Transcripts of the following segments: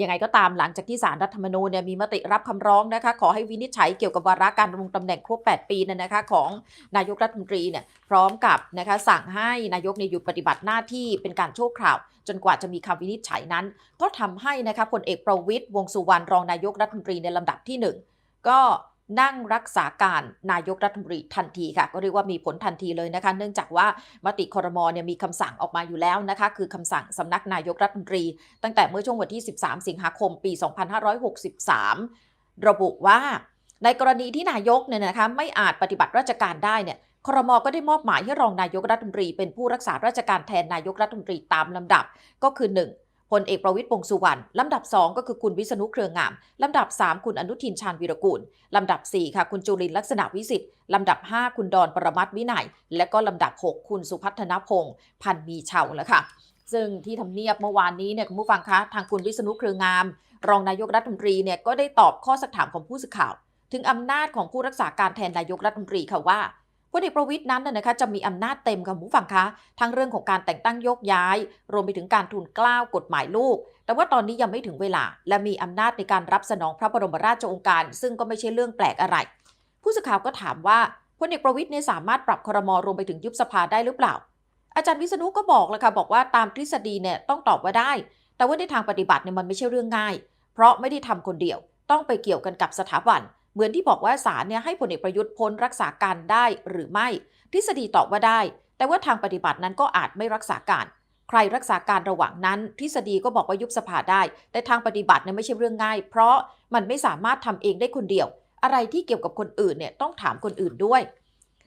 ยังไงก็ตามหลังจากที่สารรัฐธรรมนูญเนี่ยมีมติรับคำร้องนะคะ ขอให้วินิจฉัยเกี่ยวกับวาระการดำรงตำแหน่งครบ 8 ปีเนี่ยนะคะ ของนายกรัฐมนตรีเนี่ยพร้อมกับนะคะสั่งให้นายกเนี่ยหยุดปฏิบัติหน้าที่เป็นการชั่วคราว จนกว่าจะมีคำวินิจฉัยนั้น ก็ทำให้นะคะพลเอกประวิตยวงสุวรรณรองนายกรัฐมนตรีในลำดับที่หนึ่งก็ นั่งรักษาการนายกรัฐมนตรีทันทีค่ะ ก็เรียกว่ามีผลทันทีเลยนะคะ เนื่องจากว่ามติคอรมอเนี่ยมีคำสั่งออกมาอยู่แล้วนะคะ คือคำสั่งสำนักนายกรัฐมนตรี ตั้งแต่เมื่อช่วงวันที่ 13 สิงหาคม ปี 2563 ระบุว่า ในกรณีที่นายกเนี่ยนะคะไม่อาจปฏิบัติราชการได้เนี่ยครมก็ได้มอบหมายให้รองนายกรัฐมนตรีเป็นผู้รักษาราชการแทนนายกรัฐมนตรีตามลำดับก็คือ 1. พลเอกประวิตยวงสุวรรณลำดับ 2 ก็คือคุณวิษณุเครืองาม ลำดับ 3 คุณอนุทินชาญวีรกูล ลำดับ 4 ค่ะคุณจุลินลักษณะวิสิทธิ์ ลำดับ 5 คุณดอนประมัติวินัย และก็ลำดับ 6 คุณสุพัฒนพงศ์พันมีเชาแล้วค่ะ ซึ่งที่ทำเนียบเมื่อวานนี้เนี่ยคุณผู้ฟังคะทางคุณวิษณุเครืองาม รองนายกรัฐมนตรีเนี่ยก็ได้ตอบข้อสักถามของผู้สื่อข่าว ถึงอำนาจของผู้รักษาการแทนนายกรัฐมนตรีค่ะว่า พลเอกประวิตยนั้นนะนะคะจะมีอำนาจเต็มค่ะผู้ฟังคะทั้งเรื่องของการแต่งตั้งโยกย้าย รวมไปถึงการทูลกล้าวกฎหมายลูก แต่ว่าตอนนี้ยังไม่ถึงเวลา และมีอำนาจในการรับสนองพระบรมราชโองการ ซึ่งก็ไม่ใช่เรื่องแปลกอะไร ผู้สื่อข่าวก็ถามว่าพลเอกประวิตยเนี่ยสามารถปรับครมรวมไปถึงยุบสภาได้หรือเปล่า อาจารย์วิษณุก็บอกแล้วค่ะบอกว่าตามทฤษฎีเนี่ยต้องตอบว่าได้ แต่ว่าในทางปฏิบัติเนี่ยมันไม่ใช่เรื่องง่าย เพราะไม่ได้ทำคนเดียว ต้องไปเกี่ยวกันกับสถาบัน เหมือนที่บอกว่าศาลเนี่ยให้พลเอกประยุทธ์พ้นรักษาการได้หรือไม่ ทฤษฎีตอบว่าได้ แต่ว่าทางปฏิบัตินั้นก็อาจไม่รักษาการ ใครรักษาการระหว่างนั้น ทฤษฎีก็บอกว่ายุบสภาได้ แต่ทางปฏิบัติเนี่ยไม่ใช่เรื่องง่าย เพราะมันไม่สามารถทำเองได้คนเดียว อะไรที่เกี่ยวกับคนอื่นเนี่ยต้องถามคนอื่นด้วย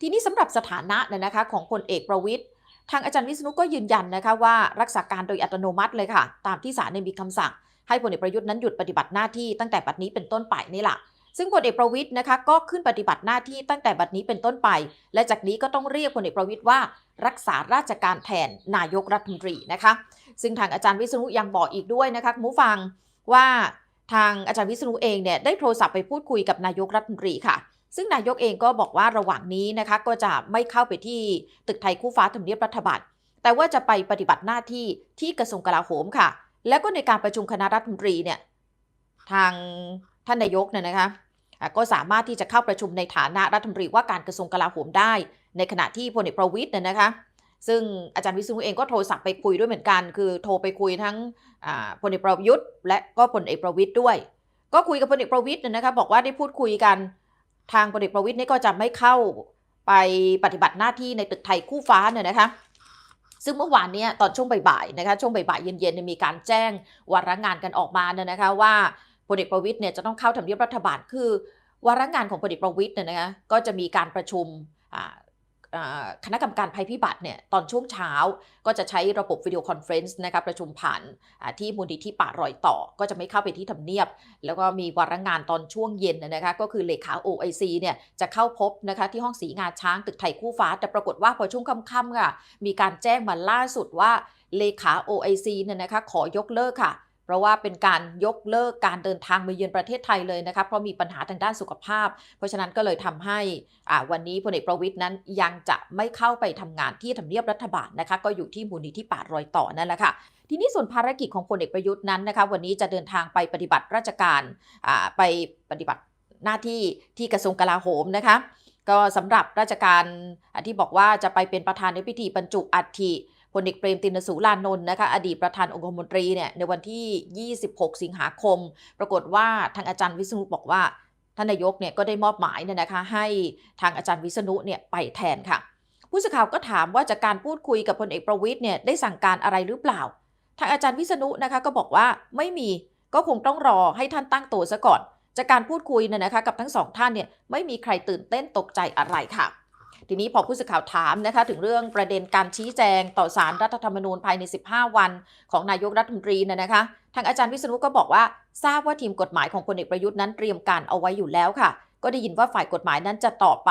ทีนี้สำหรับสถานะเนี่ยนะคะของพลเอกประวิตยทางอาจารย์วิษณุก็ยืนยันนะคะว่ารักษาการโดยอัตโนมัติเลยค่ะ ตามที่ศาลมีคำสั่ง ให้พลเอกประยุทธ์นั้นหยุดปฏิบัติหน้าที่ตั้งแต่บัดนี้เป็นต้นไปนี่แหละ ซึ่งพลเอกประวิตยนะคะก็ขึ้นปฏิบัติหน้าที่ตั้งแต่บัดนี้เป็นต้นไป และจากนี้ก็ต้องเรียกพลเอกประวิตยว่า รักษาราชการแทนนายกรัฐมนตรีนะคะ ซึ่งทางอาจารย์วิษณุยังบอกอีกด้วยนะคะคุณผู้ฟังว่าทางอาจารย์วิษณุเองเนี่ยได้โทรศัพท์ไปพูดคุยกับนายกรัฐมนตรีค่ะ ซึ่งนายกเองก็บอกว่าระหว่างนี้นะคะก็จะไม่เข้าไปที่ตึกไทยคู่ฟ้าทำเนียบรัฐบาลแต่ว่าจะไปปฏิบัติหน้าที่ที่กระทรวงกลาโหมค่ะ แล้วก็ในการประชุมคณะรัฐมนตรีเนี่ยทาง ท่านนายกเนี่ยนะคะก็สามารถที่จะเข้าประชุมในฐานะรัฐมนตรีว่าการกระทรวงกลาโหมได้ ในขณะที่พลเอกประวิตยเนี่ยนะคะ ซึ่งอาจารย์วิษณุเองก็โทรศัพท์ไปคุยด้วยเหมือนกัน คือโทรไปคุยทั้งพลเอกประยุทธ์และก็พลเอกประวิตยด้วย ก็คุยกับพลเอกประวิตยเนี่ยนะคะบอกว่าได้พูดคุยกันทางพลเอกประวิตยนี่ก็จะไม่เข้าไปปฏิบัติหน้าที่ในตึกไทยคู่ฟ้าเนี่ยนะคะซึ่งเมื่อวานเนี้ตอนช่วงบ่ายๆนะคะช่วงบ่ายๆเย็นๆมีการแจ้งวาระงานกันออกมาเนี่ยนะคะว่า พลเอกประวิตยเนี่ยจะต้องเข้าทำเนียบรัฐบาลคือ วาระงานของพลเอกประวิตยเนี่ยนะคะก็จะมีการประชุมคณะกรรมการภัยพิบัติเนี่ยตอนช่วงเช้าก็จะใช้ระบบวิดีโอคอนเฟรนซ์นะคะประชุมผ่านที่มูลนิธิป่ารอยต่อ ก็จะไม่เข้าไปที่ทำเนียบ แล้วก็มีวาระงานตอนช่วงเย็นนะนะคะก็คือเลขา OIC เนี่ยจะเข้าพบนะคะที่ห้องสีงาช้างตึกไทยคู่ฟ้า แต่ปรากฏว่าพอช่วงค่ำๆค่ะมีการแจ้งมาล่าสุดว่าเลขา OIC เนี่ยนะคะขอยกเลิกค่ะ เพราะว่าเป็นการยกเลิกการเดินทางมาเยือนประเทศไทยเลยนะคะเพราะมีปัญหาทางด้านสุขภาพ เพราะฉะนั้นก็เลยทำให้วันนี้พลเอกประวิตยนั้นยังจะไม่เข้าไปทำงานที่ทำเนียบรัฐบาลนะคะก็อยู่ที่มูลนิธิป่ารอยต่อนั่นแหละค่ะทีนี้ส่วนภารกิจของพลเอกประยุทธ์นั้นนะคะวันนี้จะเดินทางไปปฏิบัติราชการไปปฏิบัติหน้าที่ที่กระทรวงกลาโหมนะคะก็สำหรับราชการที่บอกว่าจะไปเป็นประธานในพิธีบรรจุอัฐิ พลเอกเปรมตินสูรานนท์นะคะอดีตประธานองคมนตรีเนี่ยในวันที่ 26 สิงหาคม ปรากฏว่าทางอาจารย์วิษณุบอกว่าท่านนายกเนี่ยก็ได้มอบหมายเนี่ยนะคะให้ทางอาจารย์วิษณุเนี่ยไปแทนค่ะ ผู้สื่อข่าวก็ถามว่าจากการพูดคุยกับพลเอกประวิตยเนี่ยได้สั่งการอะไรหรือเปล่า ทางอาจารย์วิษณุนะคะก็บอกว่าไม่มีก็คงต้องรอให้ท่านตั้งตัวซะก่อน จากการพูดคุยเนี่ยนะคะกับทั้งสองท่านเนี่ยไม่มีใครตื่นเต้นตกใจอะไรค่ะ ทีนี้พอผู้สื่อข่าวถามนะคะถึงเรื่องประเด็นการชี้แจงต่อสารรัฐธรรมนูญภายใน 15 วัน ของนายกรัฐมนตรีเนี่ยนะคะ ทางอาจารย์วิษณุก็บอกว่าทราบว่าทีมกฎหมายของพลเอกประยุทธ์นั้นเตรียมการเอาไว้อยู่แล้วค่ะ ก็ได้ยินว่าฝ่ายกฎหมายนั้นจะต่อไป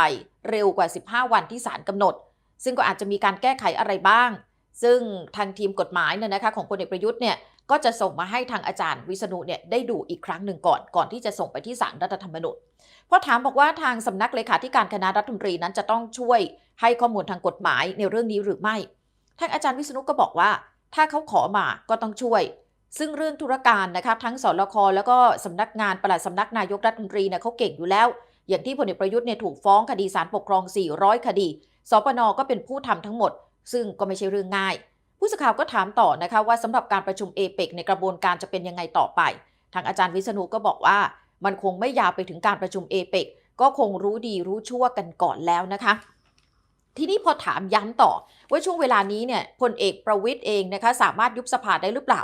เร็วกว่า 15 วันที่ศาลกำหนด ซึ่งก็อาจจะมีการแก้ไขอะไรบ้าง ซึ่งทางทีมกฎหมายเนี่ยนะคะของพลเอกประยุทธ์เนี่ย ก็จะส่งมาให้ทางอาจารย์วิษณุเนี่ยได้ดูอีกครั้งหนึ่งก่อน ก่อนที่จะส่งไปที่ศาลรัฐธรรมนูญพอถามบอกว่าทางสำนักเลขาธิการคณะรัฐมนตรีนั้นจะต้องช่วยให้ข้อมูลทางกฎหมายในเรื่องนี้หรือไม่ทางอาจารย์วิษณุก็บอกว่า ถ้าเขาขอมาก็ต้องช่วย ซึ่งเรื่องธุรการนะคะทั้งสลคแล้วก็สำนักงานปลัดสำนักนายกรัฐมนตรีเนี่ยเขาเก่งอยู่แล้ว อย่างที่พลเอกประยุทธ์เนี่ยถูกฟ้องคดีสารปกครอง 400 คดีสปนก็เป็นผู้ทำทั้งหมด ซึ่งก็ไม่ใช่เรื่องง่าย ผู้สื่อข่าวก็ถามต่อนะคะว่าสำหรับการประชุมเอเปกในกระบวนการจะเป็นยังไงต่อไป ทางอาจารย์วิษณุก็บอกว่า มันคงไม่ยาวไปถึงการประชุมเอเปกก็คงรู้ดีรู้ชั่วกันก่อนแล้วนะคะ ทีนี้พอถามย้ำต่อ ว่าช่วงเวลานี้เนี่ยพลเอกประวิตยเองนะคะสามารถยุบสภาได้หรือเปล่า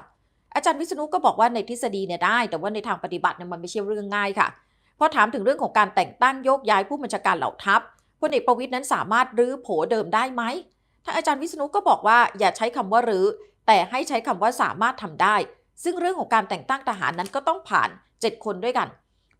อาจารย์วิษณุก็บอกว่าในทฤษฎีเนี่ยได้ แต่ว่าในทางปฏิบัติเนี่ยมันไม่ใช่เรื่องง่ายค่ะพอถามถึงเรื่องของการแต่งตั้งโยกย้ายผู้บัญชาการเหล่าทัพพลเอกประวิตยนั้นสามารถรื้อโผเดิมได้ไหม ทางอาจารย์วิษณุก็บอกว่าอย่าใช้คำว่ารื้อ แต่ให้ใช้คำว่าสามารถทำได้ ซึ่งเรื่องของการแต่งตั้งทหารนั้นก็ต้องผ่าน 7 คนด้วยกัน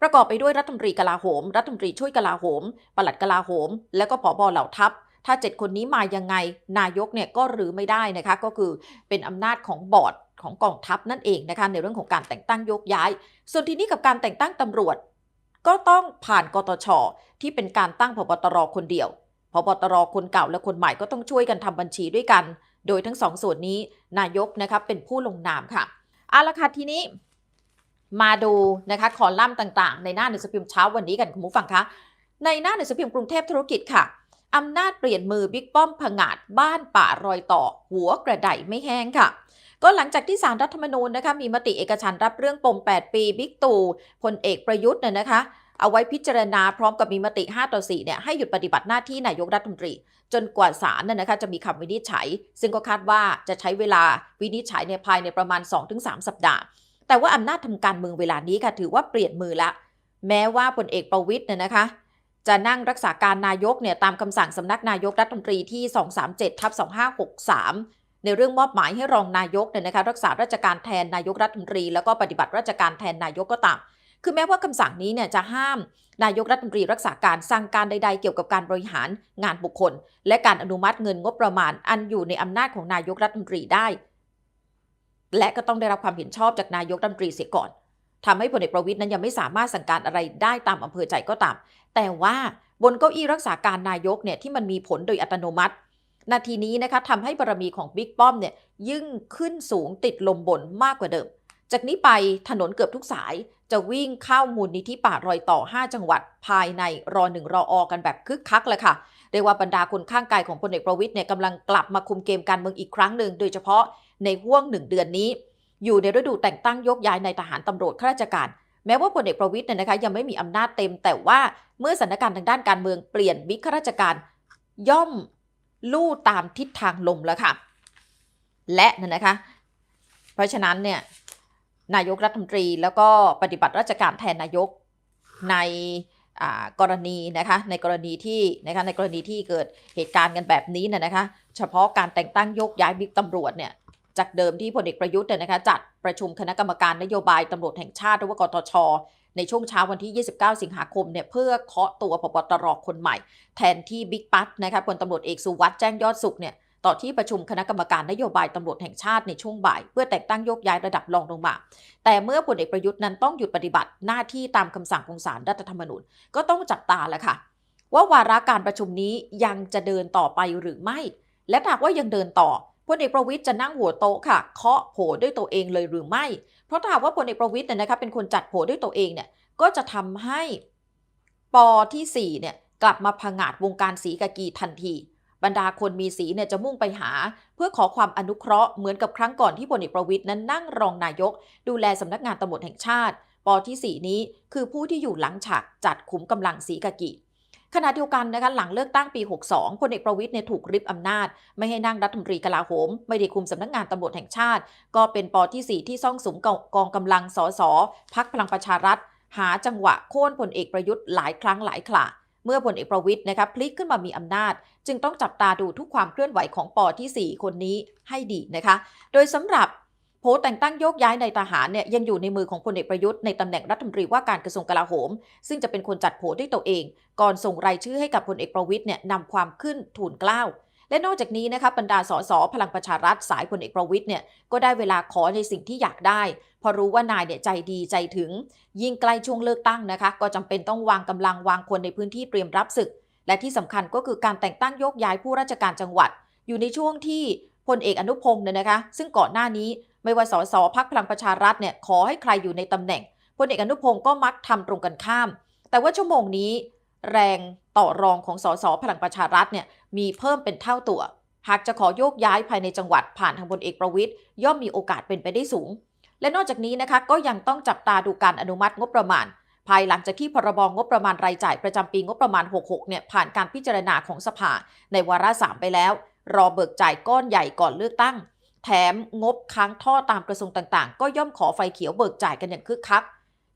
ประกอบไปด้วยรัฐมนตรีกลาโหม รัฐมนตรีช่วยกลาโหม ปลัดกลาโหม แล้วก็ผบเหล่าทัพ ถ้า 7 คนนี้มายังไง นายกเนี่ยก็รื้อไม่ได้นะคะ ก็คือเป็นอำนาจของบอร์ดของกองทัพนั่นเองนะคะในเรื่องของการแต่งตั้งโยกย้าย ส่วนทีนี้กับการแต่งตั้งตำรวจ ก็ต้องผ่านกตชที่เป็นการตั้งพบตรคนเดียว พบตรคนเก่าและคนใหม่ก็ต้องช่วยกันทำบัญชีด้วยกัน โดยทั้งสองส่วนนี้นายกนะคะเป็นผู้ลงนามค่ะเอาละค่ะทีนี้มาดูนะคะคอลัมน์ต่างๆ ในหน้าหนังสือพิมพ์เช้าวันนี้กันคุณผู้ฟังคะในหน้าหนังสือพิมพ์กรุงเทพธุรกิจค่ะอำนาจเปลี่ยนมือบิ๊กป้อมผงาดบ้านป่ารอยต่อ หัวกระไดไม่แห้งค่ะ ก็หลังจากที่สารรัฐธรรมนูญนะคะมีมติเอกฉันรับเรื่องปม 8 ปีบิ๊กตู่พลเอกประยุทธ์เนี่ยนะคะ เอาไว้พิจารณาพร้อมกับมีมติ 5 ต่อ 4 เนี่ยให้หยุดปฏิบัติหน้าที่นายกรัฐมนตรี จนกว่าศาลน่ะนะคะจะมีคำวินิจฉัย ซึ่งก็คาดว่าจะใช้เวลาวินิจฉัยในภายในประมาณ 2-3 สัปดาห์ แต่ว่าอำนาจทำการเมืองเวลานี้ค่ะถือว่าเปลี่ยนมือละ แม้ว่าพลเอกประวิทย์เนี่ยนะคะจะนั่งรักษาการนายกเนี่ยตามคำสั่งสำนักนายกรัฐมนตรีที่ 237ทับ2563 ในเรื่องมอบหมายให้รองนายกเนี่ยนะคะรักษาราชการแทนนายกรัฐมนตรี แล้วก็ปฏิบัติราชการแทนนายกก็ตาม คือแม้ว่าคำสั่งนี้เนี่ยจะห้าม นายกรัฐมนตรีรักษาการสั่งการใด ๆ เกี่ยวกับการบริหารงานบุคคล และการอนุมัติเงินงบประมาณ อันอยู่ในอำนาจของนายกรัฐมนตรีได้ และก็ต้องได้รับความเห็นชอบจากนายกรัฐมนตรีเสียก่อนทำให้พลเอกประวิทย์นั้นยังไม่สามารถสั่งการอะไรได้ตามอำเภอใจก็ตาม แต่ว่าบนเก้าอี้รักษาการนายกเนี่ยที่มันมีผลโดยอัตโนมัตินาทีนี้นะคะทำให้บารมีของบิ๊กป้อมเนี่ยยิ่งขึ้นสูงติดลมบนมากกว่าเดิม จากนี้ไปถนนเกือบทุกสายจะวิ่งเข้ามูลนิธิป่ารอยต่อ 5 จังหวัด ภายในรอหนึ่งรออกันแบบคึกคักเลยค่ะ เรียกว่าบรรดาคนข้างกายของพลเอกประวิทย์เนี่ยกำลังกลับมาคุมเกมการเมืองอีกครั้งหนึ่ง โดยเฉพาะในห่วงหนึ่งเดือนนี้ อยู่ในฤดูแต่งตั้งยกย้ายในทหารตำรวจข้าราชการ แม้ว่าพลเอกประวิทย์เนี่ยนะคะยังไม่มีอำนาจเต็ม แต่ว่าเมื่อสถานการณ์ทางด้านการเมืองเปลี่ยนบิ๊กข้าราชการ ย่อมลู่ตามทิศทางลมแล้วค่ะ และนั่นนะคะ เพราะฉะนั้นเนี่ย นายกรัฐมนตรี แล้วก็ปฏิบัติราชการแทนนายกในกรณีนะคะในกรณีที่นะคะในกรณีที่เกิดเหตุการณ์กันแบบนี้เนี่ยนะคะเฉพาะการแต่งตั้งโยกย้ายบิ๊กตำรวจเนี่ยจากเดิมที่พลเอกประยุทธ์เนี่ยนะคะจัดประชุมคณะกรรมการนโยบายตำรวจแห่งชาติหรือว่ากตชในช่วงเช้าวันที่ 29 สิงหาคมเนี่ยเพื่อเคาะตัวพบตรคนใหม่ แทนที่บิ๊กปั๊ดนะคะพลตำรวจเอกสุวัสด์แจ้งยอดสุขเนี่ย ต่อที่ประชุมคณะกรรมการนโยบายตำรวจแห่งชาติในช่วงบ่าย เพื่อแต่งตั้งโยกย้ายระดับรองลงมา แต่เมื่อพลเอกประยุทธ์นั้นต้องหยุดปฏิบัติหน้าที่ตามคำสั่งของศาลรัฐธรรมนูญก็ต้องจับตาแหละค่ะ ว่าวาระการประชุมนี้ยังจะเดินต่อไปหรือไม่ และหากว่ายังเดินต่อพลเอกประวิทย์จะนั่งหัวโต๊ะค่ะเคาะโผด้วยตัวเองเลยหรือไม่ เพราะถ้าหากว่าพลเอกประวิทย์เนี่ยนะคะเป็นคนจัดโผด้วยตัวเองเนี่ยก็จะทำให้ปอที่4เนี่ยกลับมาผงาดวงการสีกากีทันที บรรดาคนมีสีเนี่ยจะมุ่งไปหา เพื่อขอความอนุเคราะห์เหมือนกับครั้งก่อนที่พลเอกประวิทย์นั้นนั่งรองนายก ดูแลสำนักงานตำรวจแห่งชาติปอที่ 4 นี้คือผู้ที่อยู่หลังฉากจัดขุมกำลังสีกากีขณะเดียวกันนะคะหลังเลือกตั้งปี 62พลเอกประวิทย์เนี่ยถูกริบอำนาจ ไม่ให้นั่งรัฐมนตรีกลาโหม ไม่ได้คุมสำนักงานตำรวจแห่งชาติ ก็เป็นปอที่ 4 ที่ซ่องสุมกองกำลังสสพักพลังประชารัฐ หาจังหวะโค่นพลเอกประยุทธ์หลายครั้งหลายครา เมื่อพลเอกประวิทย์นะคะพลิกขึ้นมามีอำนาจ จึงต้องจับตาดูทุกความเคลื่อนไหวของปอที่ 4 คนนี้ให้ดีนะคะ โดยสำหรับโพสต์แต่งตั้งโยกย้ายในทหารเนี่ยยังอยู่ในมือของพลเอกประยุทธ์ในตำแหน่งรัฐมนตรีว่าการกระทรวงกลาโหม ซึ่งจะเป็นคนจัดโผด้วยตัวเอง ก่อนส่งรายชื่อให้กับพลเอกประวิทย์เนี่ยนำความขึ้นทูลเกล้า และนอกจากนี้นะคะบรรดาสสพลังประชารัฐสายพลเอกประวิทย์เนี่ยก็ได้เวลาขอในสิ่งที่อยากได้ พอรู้ว่านายเนี่ยใจดีใจถึง ยิ่งใกล้ช่วงเลือกตั้งนะคะ ก็จำเป็นต้องวางกำลังวางคนในพื้นที่เตรียมรับศึก และที่สำคัญก็คือการแต่งตั้งโยกย้ายผู้ราชการจังหวัด อยู่ในช่วงที่พลเอกอนุพงศ์เนี่ยนะคะ ซึ่งก่อนหน้านี้ไม่ว่าสสพักพลังประชารัฐเนี่ยขอให้ใครอยู่ในตำแหน่งพลเอกอนุพงศ์ก็มักทำตรงกันข้าม แต่ว่าชั่วโมงนี้ แรง ต่อรองของสสพลังประชารัฐเนี่ยมีเพิ่มเป็นเท่าตัว หากจะขอโยกย้ายภายในจังหวัดผ่านทางพลเอกประวิทย์ย่อมมีโอกาสเป็นไปได้สูง และนอกจากนี้นะคะก็ยังต้องจับตาดูการอนุมัติงบประมาณ ภายหลังจากที่พรบงบประมาณรายจ่ายประจำปีงบประมาณ 66 เนี่ยผ่านการพิจารณาของสภา ในวาระ3ไปแล้ว รอเบิกจ่ายก้อนใหญ่ก่อนเลือกตั้ง แถมงบค้างท่อตามกระทรวงต่างๆ ก็ย่อมขอไฟเขียวเบิกจ่ายกันอย่างคึกคัก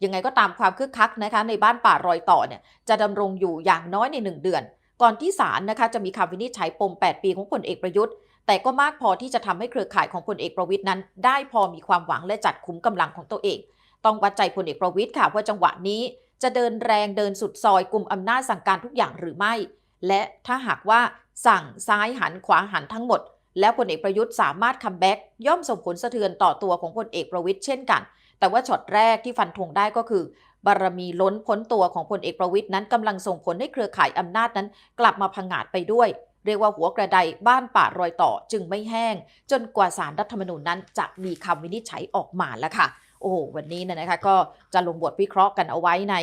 ยังไงก็ตามความคึกคักนะคะในบ้านป่ารอยต่อเนี่ยจะดำรงอยู่อย่างน้อยใน 1 เดือน ก่อนที่ศาลนะคะจะมีคำวินิจฉัยปม 8 ปีของพลเอกประยุทธ์ แต่ก็มากพอที่จะทำให้เครือข่ายของพลเอกประวิทย์นั้น ได้พอมีความหวังและจัดขุมกำลังของตัวเอง ต้องวัดใจพลเอกประวิทย์ค่ะว่าจังหวะนี้จะเดินแรงเดินสุดซอยกลุ่มอำนาจสั่งการทุกอย่างหรือไม่ และถ้าหากว่าสั่งซ้ายหันขวาหันทั้งหมด แล้วพลเอกประยุทธ์สามารถคัมแบ็กย่อมส่งผลสะเทือนต่อตัวของพลเอกประวิทย์เช่นกัน แต่ว่าช็อตแรกที่ฟันธงได้ก็คือบารมีล้นพ้นตัวของพลเอกประวิทย์นั้นกำลังส่งผลให้เครือข่ายอำนาจนั้น กลับมาพังงาดไปด้วย เรียกว่าหัวกระไดบ้านป่ารอยต่อจึงไม่แห้ง จนกว่าสารรัฐธรรมนูญนั้น จะมีคำวินิจฉัยออกมาแล้วค่ะ โอ้โหวันนี้เนี่ยนะคะก็จะลงบทวิเคราะห์กันเอาไว้ใน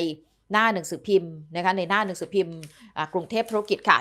หน้าหนังสือพิมพ์นะคะในหน้าหนังสือพิมพ์กรุงเทพธุรกิจค่ะ